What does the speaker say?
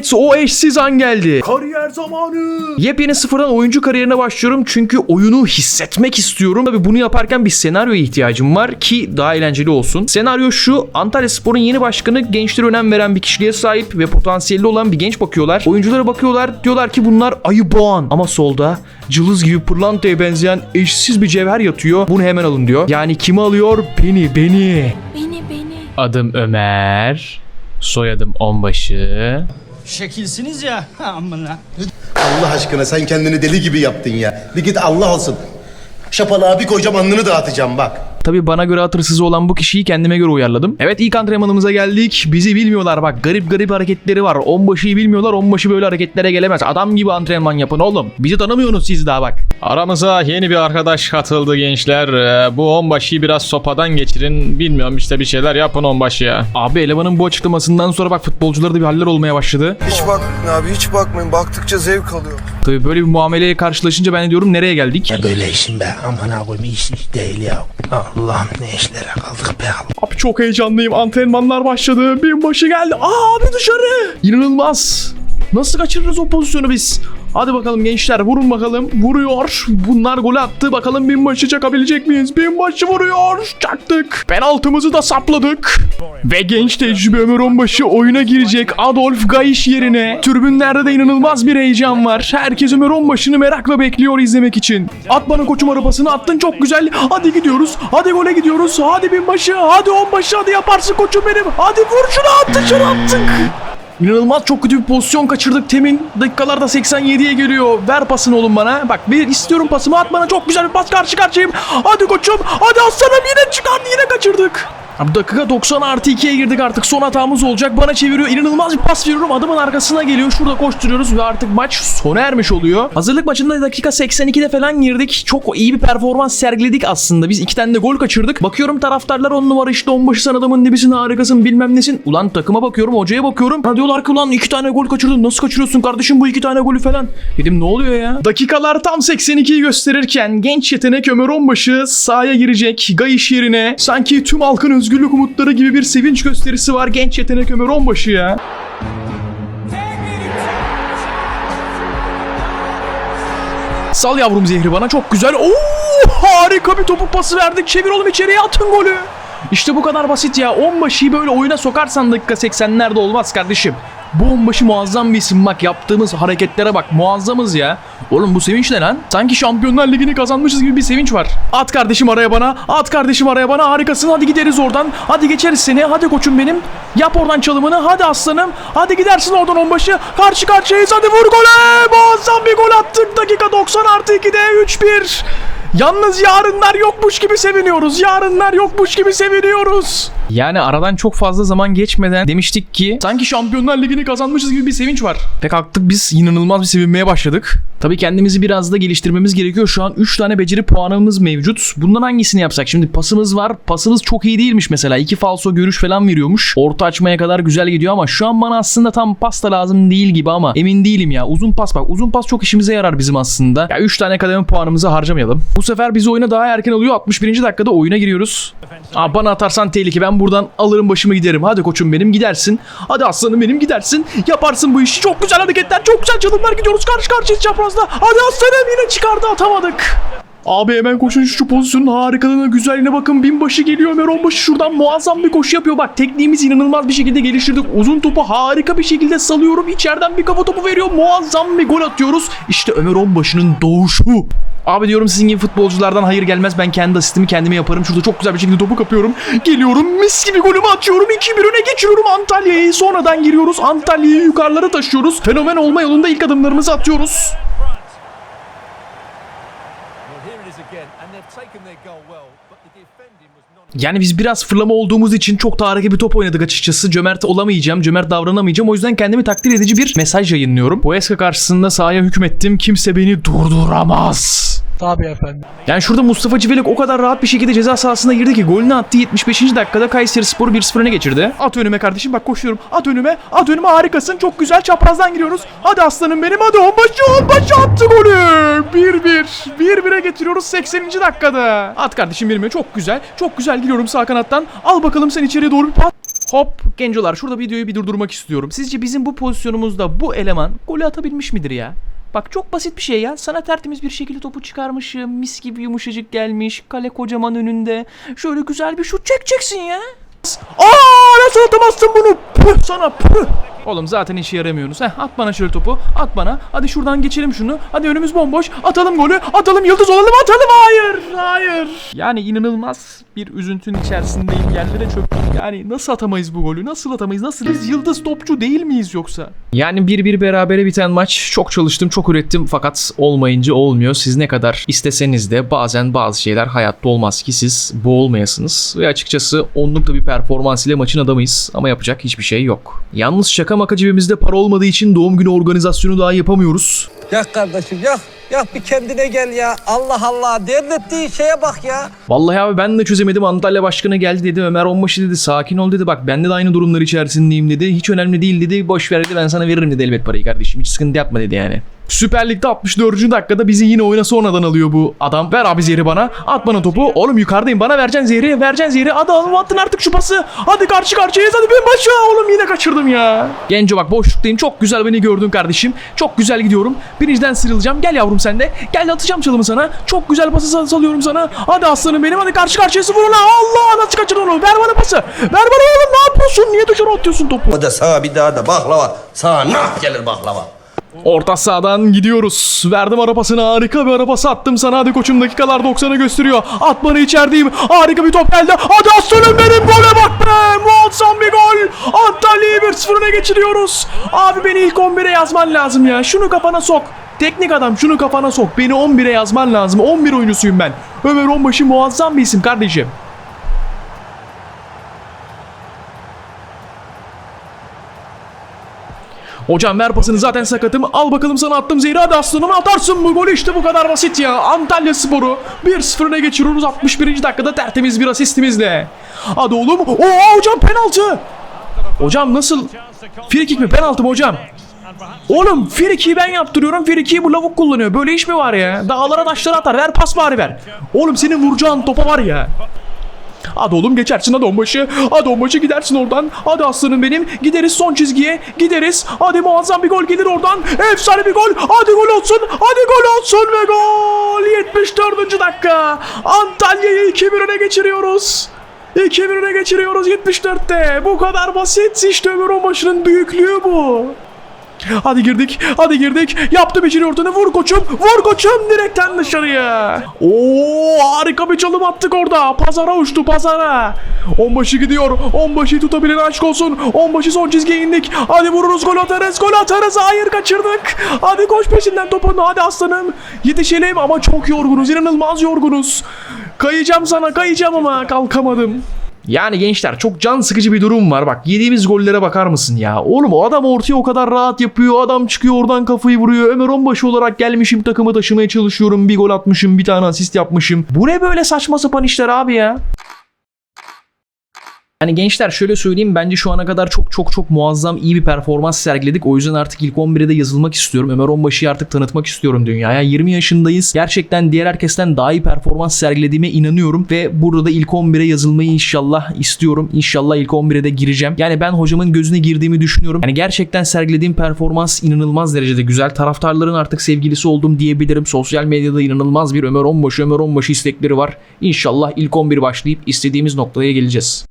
Evet o eşsiz an geldi. Kariyer zamanı. Yepyeni sıfırdan oyuncu kariyerine başlıyorum çünkü oyunu hissetmek istiyorum. Tabii bunu yaparken bir senaryo ihtiyacım var ki daha eğlenceli olsun. Senaryo şu Antalya Spor'un yeni başkanı gençlere önem veren bir kişiliğe sahip ve potansiyelli olan bir genç bakıyorlar. Oyunculara bakıyorlar diyorlar ki bunlar ayı boğan ama solda cılız gibi pırlantaya benzeyen eşsiz bir cevher yatıyor. Bunu hemen alın diyor. Yani kimi alıyor? Beni, beni. Beni beni. Adım Ömer. Soyadım Onbaşı. Şekilsiniz ya. Amına. Allah aşkına sen kendini deli gibi yaptın ya. Bir git Allah olsun. Şapalığa bir koyacağım alnını dağıtacağım bak. Tabii bana göre hatırısız olan bu kişiyi kendime göre uyarladım. Evet ilk antrenmanımıza geldik. Bizi bilmiyorlar bak garip garip hareketleri var. Onbaşıyı bilmiyorlar. Onbaşı böyle hareketlere gelemez. Adam gibi antrenman yapın oğlum. Bizi tanımıyorsunuz siz daha bak. Aramıza yeni bir arkadaş katıldı gençler. Ee, bu onbaşıyı biraz sopadan geçirin. Bilmiyorum işte bir şeyler yapın onbaşıya. Abi elemanın bu açıklamasından sonra bak futbolcularda bir haller olmaya başladı. Hiç bakmayın abi hiç bakmayın. Baktıkça zevk alıyor. Tabii böyle bir muameleye karşılaşınca ben de diyorum nereye geldik? Böyle işin be aman koyayım iş iş değil ya. Allah'ım ne işlere kaldık be Allah. Abi çok heyecanlıyım. Antrenmanlar başladı. Binbaşı geldi. Aa abi dışarı. İnanılmaz. Nasıl kaçırırız o pozisyonu biz? Hadi bakalım gençler vurun bakalım. Vuruyor. Bunlar gol attı. Bakalım binbaşı çakabilecek miyiz? Binbaşı vuruyor. Çaktık. Penaltımızı da sapladık. Ve genç tecrübe Ömer Onbaşı oyuna girecek. Adolf Gayiş yerine. Tribünlerde de inanılmaz bir heyecan var. Herkes Ömer Onbaşı'nı merakla bekliyor izlemek için. At bana koçum arabasını attın çok güzel. Hadi gidiyoruz. Hadi gole gidiyoruz. Hadi binbaşı. Hadi onbaşı. Hadi yaparsın koçum benim. Hadi vur şunu at dışarı attık. İnanılmaz çok kötü bir pozisyon kaçırdık Temin. Dakikalarda 87'ye geliyor. Ver pasını oğlum bana. Bak bir istiyorum pasımı at bana. Çok güzel bir pas karşı karşıyayım. Hadi koçum. Hadi aslanım yine çıkardı yine kaçırdık. Dakika 90 artı 2'ye girdik artık son hatamız olacak. Bana çeviriyor. İnanılmaz bir pas veriyorum. Adamın arkasına geliyor. Şurada koşturuyoruz ve artık maç sona ermiş oluyor. Hazırlık maçında dakika 82'de falan girdik. Çok iyi bir performans sergiledik aslında. Biz iki tane de gol kaçırdık. Bakıyorum taraftarlar on numara işte onbaşı sen adamın dibisin harikasın bilmem nesin. Ulan takıma bakıyorum hocaya bakıyorum. Ha diyorlar ki ulan iki tane gol kaçırdın. Nasıl kaçırıyorsun kardeşim bu iki tane golü falan. Dedim ne oluyor ya? Dakikalar tam 82'yi gösterirken genç yetenek Ömer Onbaşı sahaya girecek. Gayiş yerine sanki tüm halkın özgürlük umutları gibi bir sevinç gösterisi var genç yetenek Ömer Onbaşı ya. Sal yavrum zehri bana çok güzel. Oo harika bir topuk pası verdik. Çevir oğlum içeriye atın golü. İşte bu kadar basit ya. Onbaşı'yı böyle oyuna sokarsan dakika 80'lerde olmaz kardeşim. Bu onbaşı muazzam bir isim bak yaptığımız hareketlere bak muazzamız ya. Oğlum bu sevinç ne lan? Sanki Şampiyonlar Ligi'ni kazanmışız gibi bir sevinç var. At kardeşim araya bana. At kardeşim araya bana. Harikasın. Hadi gideriz oradan. Hadi geçeriz seni. Hadi koçum benim. Yap oradan çalımını. Hadi aslanım. Hadi gidersin oradan onbaşı. Karşı karşıyayız. Hadi vur gole. Muazzam bir gol attık. Dakika 90 artı 2'de 3-1. Yalnız yarınlar yokmuş gibi seviniyoruz. Yarınlar yokmuş gibi seviniyoruz. Yani aradan çok fazla zaman geçmeden demiştik ki sanki Şampiyonlar Ligi'ni kazanmışız gibi bir sevinç var. Ve kalktık biz inanılmaz bir sevinmeye başladık. Tabii kendimizi biraz da geliştirmemiz gerekiyor. Şu an 3 tane beceri puanımız mevcut. Bundan hangisini yapsak? Şimdi pasımız var. Pasımız çok iyi değilmiş mesela. 2 falso görüş falan veriyormuş. Orta açmaya kadar güzel gidiyor ama şu an bana aslında tam pas da lazım değil gibi ama emin değilim ya. Uzun pas bak. Uzun pas çok işimize yarar bizim aslında. Ya 3 tane kademe puanımızı harcamayalım. Bu sefer bizi oyuna daha erken alıyor. 61. dakikada oyuna giriyoruz. Aa, bana atarsan tehlike. Ben buradan alırım başımı giderim. Hadi koçum benim gidersin. Hadi aslanım benim gidersin. Yaparsın bu işi. Çok güzel hareketler. Çok güzel çalımlar gidiyoruz. Karşı karşıya çaprazda. Hadi aslanım yine çıkardı atamadık. Abi hemen koşun şu pozisyonun harikalığına güzelliğine bakın. Binbaşı geliyor Ömer Onbaşı şuradan muazzam bir koşu yapıyor. Bak tekniğimizi inanılmaz bir şekilde geliştirdik. Uzun topu harika bir şekilde salıyorum. İçeriden bir kafa topu veriyor. Muazzam bir gol atıyoruz. İşte Ömer Onbaşı'nın doğuşu. Abi diyorum sizin gibi futbolculardan hayır gelmez. Ben kendi asistimi kendime yaparım. Şurada çok güzel bir şekilde topu kapıyorum. Geliyorum mis gibi golümü atıyorum. 2-1 öne geçiriyorum Antalya'yı. Sonradan giriyoruz. Antalya'yı yukarılara taşıyoruz. Fenomen olma yolunda ilk adımlarımızı atıyoruz. Taken their goal well, Yani biz biraz fırlama olduğumuz için çok da harika bir top oynadık açıkçası. Cömert olamayacağım, cömert davranamayacağım. O yüzden kendimi takdir edici bir mesaj yayınlıyorum. Huesca karşısında sahaya hükmettim. Kimse beni durduramaz. Tabii efendim. Yani şurada Mustafa Civelek o kadar rahat bir şekilde ceza sahasına girdi ki golünü attı 75. dakikada Kayseri Spor'u 1-0 öne geçirdi. At önüme kardeşim bak koşuyorum. At önüme. At önüme harikasın. Çok güzel çaprazdan giriyoruz. Hadi aslanım benim. Hadi onbaşı onbaşı attı golü. 1-1. 1-1'e getiriyoruz 80. dakikada. At kardeşim benim. Çok güzel. Çok güzel giriyorum sağ kanattan. Al bakalım sen içeriye doğru bir pas. Hop gencolar şurada videoyu bir durdurmak istiyorum. Sizce bizim bu pozisyonumuzda bu eleman golü atabilmiş midir ya? Bak çok basit bir şey ya. Sana tertemiz bir şekilde topu çıkarmışım. Mis gibi yumuşacık gelmiş. Kale kocaman önünde. Şöyle güzel bir şut çekeceksin ya. Aa nasıl atamazsın bunu? Püh sana püh. Oğlum zaten işe yaramıyorsunuz. Heh, at bana şöyle topu. At bana. Hadi şuradan geçelim şunu. Hadi önümüz bomboş. Atalım golü. Atalım yıldız olalım. Atalım. Hayır. Hayır. Yani inanılmaz bir üzüntünün içerisindeyim. Yerlere çöktüm. Yani nasıl atamayız bu golü? Nasıl atamayız? Nasıl? Biz yıldız topçu değil miyiz yoksa? Yani bir bir berabere biten maç. Çok çalıştım, çok ürettim fakat olmayınca olmuyor. Siz ne kadar isteseniz de bazen bazı şeyler hayatta olmaz ki siz bu olmayasınız. Ve açıkçası onlukta bir performans ile maçın adamıyız ama yapacak hiçbir şey yok. Yalnız şaka maka cebimizde para olmadığı için doğum günü organizasyonu daha yapamıyoruz. Yak kardeşim yak. Yak bir kendine gel ya. Allah Allah. Devrettiğin şeye bak ya. Vallahi abi ben de çözemedim. Antalya Başkanı geldi dedi. Ömer Onbaşı dedi. Sakin ol dedi. Bak ben de aynı durumlar içerisindeyim dedi. Hiç önemli değil dedi. Boş ver dedi. Ben sana veririm dedi elbet parayı kardeşim. Hiç sıkıntı yapma dedi yani. Süper Lig'de 64. dakikada bizi yine oyuna sonradan alıyor bu adam. Ver abi zehri bana. At bana topu. Oğlum yukarıdayım. Bana vereceksin zehri. Vereceksin zehri. Hadi oğlum attın artık şu pası. Hadi karşı karşıyayız. Hadi ben başla. Oğlum yine kaçırdım ya. Genco bak boşluktayım. Çok güzel beni gördün kardeşim. Çok güzel gidiyorum. Birinciden sıyrılacağım. Gel yavrum sen de. Gel atacağım çalımı sana. Çok güzel pası sal- salıyorum sana. Hadi aslanım benim. Hadi karşı karşıyası vur lan. Allah nasıl kaçırdın onu. Ver bana pası. Ver bana oğlum. Ne yapıyorsun? Niye dışarı atıyorsun topu? O sağa bir daha da baklava. Sağa nah gelir baklava. Orta sahadan gidiyoruz. Verdim arabasını harika bir arabası attım sana. Hadi koçum dakikalar 90'ı gösteriyor. At bana içerideyim. Harika bir top geldi. Hadi aslanım benim gole bak be. Muazzam bir gol. Antalya'yı 1-0 öne geçiriyoruz. Abi beni ilk 11'e yazman lazım ya. Şunu kafana sok. Teknik adam şunu kafana sok. Beni 11'e yazman lazım. 11 oyuncusuyum ben. Ömer Onbaşı muazzam bir isim kardeşim. Hocam ver pasını zaten sakatım. Al bakalım sana attım zehri hadi aslanım atarsın bu golü işte bu kadar basit ya. Antalya Sporu 1-0 öne geçiriyoruz 61. dakikada tertemiz bir asistimizle. Hadi oğlum. Oo hocam penaltı. Hocam nasıl? Frikik mi penaltı mı hocam? Oğlum frikiyi ben yaptırıyorum. Frikiyi bu lavuk kullanıyor. Böyle iş mi var ya? Dağlara taşlara atar. Ver pas bari ver. Oğlum senin vuracağın topa var ya. Hadi oğlum geçersin hadi onbaşı. Hadi onbaşı gidersin oradan. Hadi aslanım benim. Gideriz son çizgiye. Gideriz. Hadi muazzam bir gol gelir oradan. Efsane bir gol. Hadi gol olsun. Hadi gol olsun ve gol. 74. dakika. Antalya'yı 2-1 öne geçiriyoruz. 2-1 öne geçiriyoruz 74'te. Bu kadar basit. İşte Ömer Onbaşı'nın büyüklüğü bu. Hadi girdik. Hadi girdik. Yaptım içeri ortanı. Vur koçum. Vur koçum direkten dışarıya. Oo harika bir çalım attık orada. Pazara uçtu pazara. Onbaşı gidiyor. Onbaşı tutabilen aşk olsun. Onbaşı son çizgiye indik. Hadi vururuz gol atarız. Gol atarız. Hayır kaçırdık. Hadi koş peşinden topunu. Hadi aslanım. Yetişelim ama çok yorgunuz. İnanılmaz yorgunuz. Kayacağım sana kayacağım ama kalkamadım. Yani gençler çok can sıkıcı bir durum var. Bak yediğimiz gollere bakar mısın ya? Oğlum o adam ortaya o kadar rahat yapıyor. Adam çıkıyor oradan kafayı vuruyor. Ömer Onbaşı olarak gelmişim takımı taşımaya çalışıyorum. Bir gol atmışım. Bir tane asist yapmışım. Bu ne böyle saçma sapan işler abi ya? Yani gençler şöyle söyleyeyim bence şu ana kadar çok çok çok muazzam iyi bir performans sergiledik. O yüzden artık ilk 11'e de yazılmak istiyorum. Ömer Onbaşı'yı artık tanıtmak istiyorum dünyaya. 20 yaşındayız. Gerçekten diğer herkesten daha iyi performans sergilediğime inanıyorum. Ve burada da ilk 11'e yazılmayı inşallah istiyorum. İnşallah ilk 11'e de gireceğim. Yani ben hocamın gözüne girdiğimi düşünüyorum. Yani gerçekten sergilediğim performans inanılmaz derecede güzel. Taraftarların artık sevgilisi oldum diyebilirim. Sosyal medyada inanılmaz bir Ömer Onbaşı, Ömer Onbaşı istekleri var. İnşallah ilk 11 başlayıp istediğimiz noktaya geleceğiz.